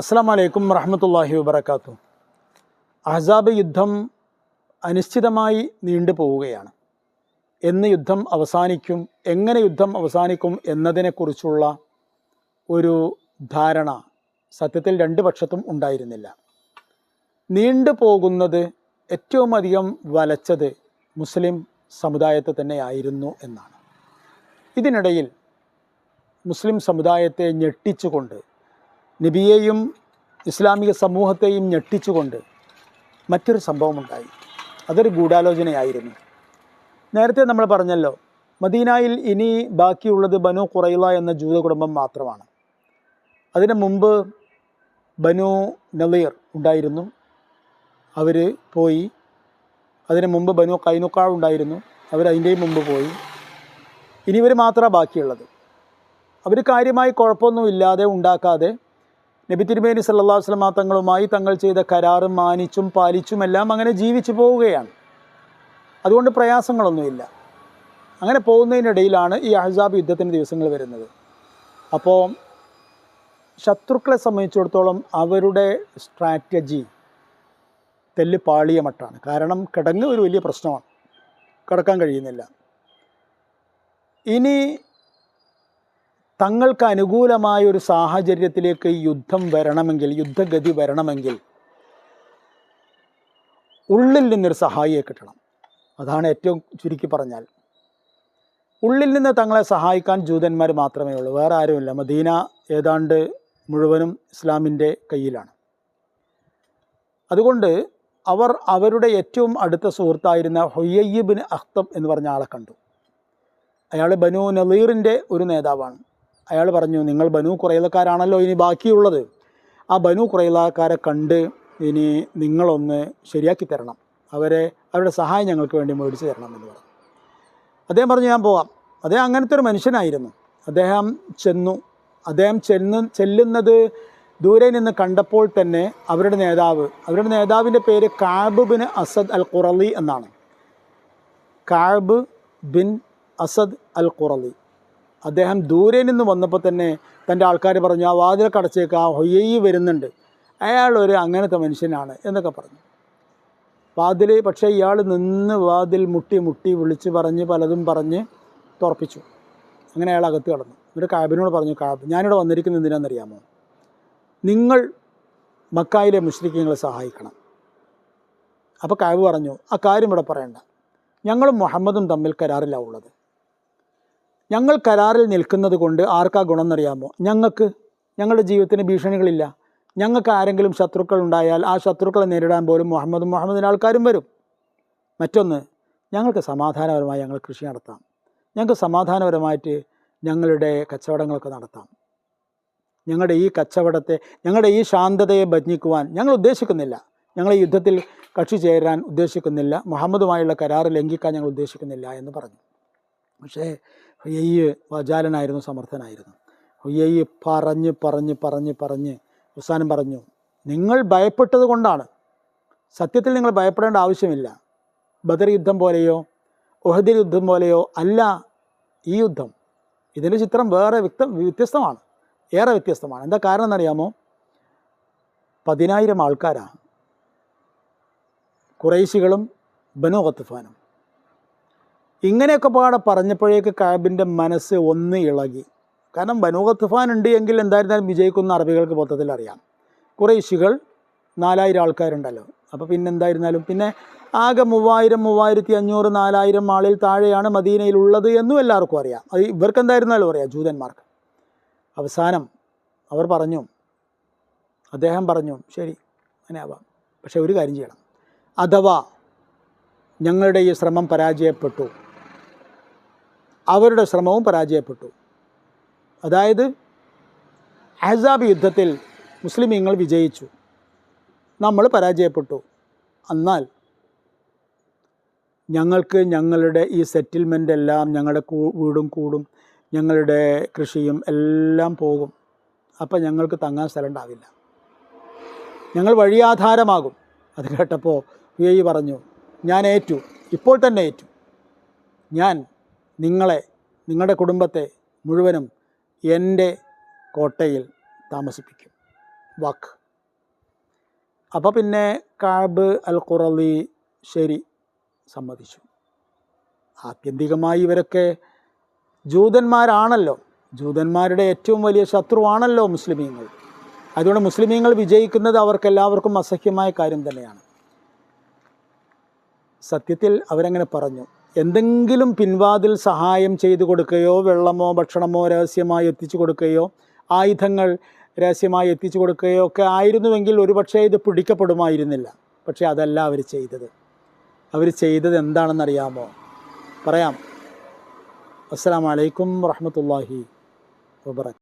അസ്സാം വലൈക്കും വറഹമത്തല്ലാഹി വബർക്കാത്തു അഹ്സാബ് യുദ്ധം അനിശ്ചിതമായി നീണ്ടു പോവുകയാണ്. എന്ന് യുദ്ധം അവസാനിക്കും എങ്ങനെ യുദ്ധം അവസാനിക്കും എന്നതിനെക്കുറിച്ചുള്ള ഒരു ധാരണ സത്യത്തിൽ രണ്ട് പക്ഷത്തും ഉണ്ടായിരുന്നില്ല. നീണ്ടു പോകുന്നത് ഏറ്റവും അധികം വലച്ചത് മുസ്ലിം സമുദായത്തെ തന്നെയായിരുന്നു എന്നാണ്. ഇതിനിടയിൽ മുസ്ലിം സമുദായത്തെ ഞെട്ടിച്ചുകൊണ്ട് നബിയെയും ഇസ്ലാമിക സമൂഹത്തെയും ഞെട്ടിച്ചുകൊണ്ട് മറ്റൊരു സംഭവമുണ്ടായി. അതൊരു ഗൂഢാലോചനയായിരുന്നു. നേരത്തെ നമ്മൾ പറഞ്ഞല്ലോ മദീനയിൽ ഇനി ബാക്കിയുള്ളത് ബനു കുറയില്ല എന്ന ജൂത കുടുംബം മാത്രമാണ്. അതിന് മുമ്പ് ബനു നളീർ ഉണ്ടായിരുന്നു. അവർ പോയി. അതിന് മുമ്പ് ബനു കൈനുക്കാൾ ഉണ്ടായിരുന്നു. അവർ അതിന്റെയും മുമ്പ് പോയി. ഇനി ഇവർ മാത്രമാണ് ബാക്കിയുള്ളത്. അവർ കാര്യമായി കുഴപ്പമൊന്നുമില്ലാതെ ഉണ്ടാക്കാതെ നബി തിരുമേനി സല്ലാ വസ്ലമ തങ്ങളുമായി തങ്ങൾ ചെയ്ത കരാറും മാനിച്ചും പാലിച്ചും എല്ലാം അങ്ങനെ ജീവിച്ചു പോവുകയാണ്. അതുകൊണ്ട് പ്രയാസങ്ങളൊന്നുമില്ല. അങ്ങനെ പോകുന്നതിനിടയിലാണ് ഈ അഹസാബ് യുദ്ധത്തിന്റെ ദിവസങ്ങൾ വരുന്നത്. അപ്പോൾ ശത്രുക്കളെ സംബന്ധിച്ചിടത്തോളം അവരുടെ സ്ട്രാറ്റജി തെല്ല് പാളിയ മട്ടാണ്. കാരണം കിടങ്ങ് ഒരു വലിയ പ്രശ്നമാണ്. കിടക്കാൻ കഴിയുന്നില്ല. ഇനി തങ്ങൾക്ക് അനുകൂലമായ ഒരു സാഹചര്യത്തിലേക്ക് യുദ്ധം വരണമെങ്കിൽ യുദ്ധഗതി വരണമെങ്കിൽ ഉള്ളിൽ നിന്നൊരു സഹായിയെ കിട്ടണം. അതാണ് ഏറ്റവും ചുരുക്കി പറഞ്ഞാൽ. ഉള്ളിൽ നിന്ന് തങ്ങളെ സഹായിക്കാൻ ജൂതന്മാർ മാത്രമേ ഉള്ളൂ. വേറെ ആരുമില്ല. മദീന ഏതാണ്ട് മുഴുവനും ഇസ്ലാമിന്റെ കയ്യിലാണ്. അതുകൊണ്ട് അവർ അവരുടെ ഏറ്റവും അടുത്ത സുഹൃത്തായിരുന്ന ഹൊയ്യബിൻ അഖ്തബ് എന്ന് പറഞ്ഞ ആളെ കണ്ടു. അയാൾ ബനു നളീറിന്റെ ഒരു നേതാവാണ്. അയാൾ പറഞ്ഞു നിങ്ങൾ ബനു കുറയിലക്കാരാണല്ലോ ഇനി ബാക്കിയുള്ളത്. ആ ബനു കുറയിലക്കാരെ കണ്ട് ഇനി നിങ്ങളൊന്ന് ശരിയാക്കി തരണം. അവരെ അവരുടെ സഹായം ഞങ്ങൾക്ക് വേണ്ടി മേടിച്ച് തരണം എന്ന് പറഞ്ഞു. അദ്ദേഹം പറഞ്ഞു ഞാൻ പോവാം. അദ്ദേഹം അങ്ങനത്തെ ഒരു മനുഷ്യനായിരുന്നു. അദ്ദേഹം ചെന്നു. അദ്ദേഹം ചെന്ന് ചെല്ലുന്നത് ദൂരെ നിന്ന് കണ്ടപ്പോൾ തന്നെ അവരുടെ നേതാവ് അവരുടെ നേതാവിന്റെ പേര് Kaab bin Asad al Qurali എന്നാണ്. Kaab bin Asad al Qurali അദ്ദേഹം ദൂരെ നിന്ന് വന്നപ്പോൾ തന്നെ തന്റെ ആൾക്കാർ പറഞ്ഞു ആ വാതിൽ കടച്ചേക്ക് ആ ഹൊയ്യയി വരുന്നുണ്ട്. അയാൾ ഒരു അങ്ങനത്തെ മനുഷ്യനാണ് എന്നൊക്കെ പറഞ്ഞു. വാതിൽ പക്ഷേ ഇയാൾ നിന്ന് വാതിൽ മുട്ടി മുട്ടി വിളിച്ച് പറഞ്ഞ് പലതും പറഞ്ഞ് തുറപ്പിച്ചു. അങ്ങനെ അയാൾ അകത്ത് കടന്നു. എന്നിട്ട് കാബിനോട് പറഞ്ഞു കാബ് ഞാനിവിടെ വന്നിരിക്കുന്നത് എന്തിനാണെന്നറിയാമോ? നിങ്ങൾ മക്കായിലെ മുഷ്രിഖ്യങ്ങളെ സഹായിക്കണം. അപ്പോൾ കാബ് പറഞ്ഞു ആ കാര്യം ഇവിടെ പറയണ്ട. ഞങ്ങളും മുഹമ്മദും തമ്മിൽ കരാറിലാണ് ഉള്ളത്. ഞങ്ങൾ കരാറിൽ നിൽക്കുന്നത് കൊണ്ട് ആർക്കാ ഗുണം എന്നറിയാമോ ഞങ്ങൾക്ക് ഞങ്ങളുടെ ജീവിതത്തിന് ഭീഷണികളില്ല. ഞങ്ങൾക്ക് ആരെങ്കിലും ശത്രുക്കൾ ഉണ്ടായാൽ ആ ശത്രുക്കളെ നേരിടാൻ പോലും മുഹമ്മദും മുഹമ്മദിന്റെ ആൾക്കാരും വരും. മറ്റൊന്ന് ഞങ്ങൾക്ക് സമാധാനപരമായി ഞങ്ങൾ കൃഷി നടത്താം. ഞങ്ങൾക്ക് സമാധാനപരമായിട്ട് ഞങ്ങളുടെ കച്ചവടങ്ങളൊക്കെ നടത്താം. ഞങ്ങളുടെ ഈ കച്ചവടത്തെ ഞങ്ങളുടെ ഈ ശാന്തതയെ ഭജ്ഞിക്കുവാൻ ഞങ്ങൾ ഉദ്ദേശിക്കുന്നില്ല. ഞങ്ങൾ യുദ്ധത്തിൽ കക്ഷി ചേരാൻ ഉദ്ദേശിക്കുന്നില്ല. മുഹമ്മദുമായുള്ള കരാർ ലംഘിക്കാൻ ഞങ്ങൾ ഉദ്ദേശിക്കുന്നില്ല എന്ന് പറഞ്ഞു. പക്ഷേ ഹുയ്യയ്യ് വജാലനായിരുന്നു സമർത്ഥനായിരുന്നു. ഹുയ്യയ്യ് പറഞ്ഞ് പറഞ്ഞ് പറഞ്ഞ് പറഞ്ഞ് അവസാനം പറഞ്ഞു നിങ്ങൾ ഭയപ്പെട്ടത് കൊണ്ടാണ്. സത്യത്തിൽ നിങ്ങൾ ഭയപ്പെടേണ്ട ആവശ്യമില്ല. ബദർ യുദ്ധം പോലെയോ ഒഹദിൽ യുദ്ധം പോലെയോ അല്ല ഈ യുദ്ധം. ഇതിന്റെ ചിത്രം വേറെ വ്യക്ത വ്യത്യസ്തമാണ്. ഏറെ വ്യത്യസ്തമാണ്. എന്താ കാരണം എന്നറിയാമോ? പതിനായിരം ആൾക്കാരാണ് കുറേശികളും ബനു ഖത്തുഫാനും. ഇങ്ങനെയൊക്കെ പാടെ പറഞ്ഞപ്പോഴേക്ക് കാബിന്റെ മനസ്സ് ഒന്ന് ഇളകി. കാരണം ബനു ഖത്തുഫാൻ ഉണ്ട് എങ്കിൽ എന്തായിരുന്നാലും വിജയിക്കുന്ന അറബികൾക്ക് മൊത്തത്തിൽ അറിയാം. കുറേശികൾ നാലായിരം ആൾക്കാരുണ്ടല്ലോ. അപ്പോൾ പിന്നെ എന്തായിരുന്നാലും പിന്നെ ആകെ മൂവായിരം മൂവായിരത്തി അഞ്ഞൂറ് നാലായിരം ആളിൽ താഴെയാണ് മദീനയിൽ ഉള്ളത് എന്നും എല്ലാവർക്കും അറിയാം. അത് ഇവർക്ക് എന്തായിരുന്നാലും അറിയാം ജൂതന്മാർക്ക്. അവസാനം അവർ പറഞ്ഞു അദ്ദേഹം പറഞ്ഞു ശരി അങ്ങനെ ആവാം. പക്ഷേ ഒരു കാര്യം ചെയ്യണം. അഥവാ ഞങ്ങളുടെ ഈ ശ്രമം പരാജയപ്പെട്ടു അവരുടെ ശ്രമവും പരാജയപ്പെട്ടു. അതായത് അഹസാബ് യുദ്ധത്തിൽ മുസ്ലിമീങ്ങൾ വിജയിച്ചു. നമ്മൾ പരാജയപ്പെട്ടു. എന്നാൽ ഞങ്ങൾക്ക് ഞങ്ങളുടെ ഈ സെറ്റിൽമെന്റ് എല്ലാം ഞങ്ങളുടെ വീടും കൂടും ഞങ്ങളുടെ കൃഷിയും എല്ലാം പോകും. അപ്പം ഞങ്ങൾക്ക് തങ്ങാൻ സ്ഥലം ഉണ്ടാവില്ല. ഞങ്ങൾ വഴിയാധാരമാകും. അത് കേട്ടപ്പോൾ പറഞ്ഞു ഞാൻ ഏറ്റു. ഇപ്പോൾ തന്നെ ഏറ്റു. ഞാൻ നിങ്ങളെ നിങ്ങളുടെ കുടുംബത്തെ മുഴുവനും എന്റെ കോട്ടയിൽ താമസിപ്പിക്കും. വാക്ക്. അപ്പോൾ പിന്നെ കാബ് അൽ ഖുറലി ശരി സമ്മതിച്ചു. ആത്യന്തികമായി ഇവരൊക്കെ ജൂതന്മാരാണല്ലോ. ജൂതന്മാരുടെ ഏറ്റവും വലിയ ശത്രുവാണല്ലോ മുസ്ലിമീങ്ങൾ. അതുകൊണ്ട് മുസ്ലിമീങ്ങൾ വിജയിക്കുന്നത് അവർക്കെല്ലാവർക്കും അസഹ്യമായ കാര്യം തന്നെയാണ്. സത്യത്തിൽ അവരങ്ങനെ പറഞ്ഞു. എന്തെങ്കിലും പിൻവാതിൽ സഹായം ചെയ്തു കൊടുക്കുകയോ വെള്ളമോ ഭക്ഷണമോ രഹസ്യമായി എത്തിച്ചു കൊടുക്കുകയോ ആയുധങ്ങൾ രഹസ്യമായി എത്തിച്ചു കൊടുക്കുകയോ ഒക്കെ ആയിരുന്നുവെങ്കിൽ ഒരുപക്ഷേ ഇത് പിടിക്കപ്പെടുമായിരുന്നില്ല. പക്ഷേ അതല്ല അവർ ചെയ്തത്. അവർ ചെയ്തത് എന്താണെന്നറിയാമോ? പറയാം. അസ്സാം വലൈക്കും വറഹമത്തല്ലാഹി വബർക്കാത്തു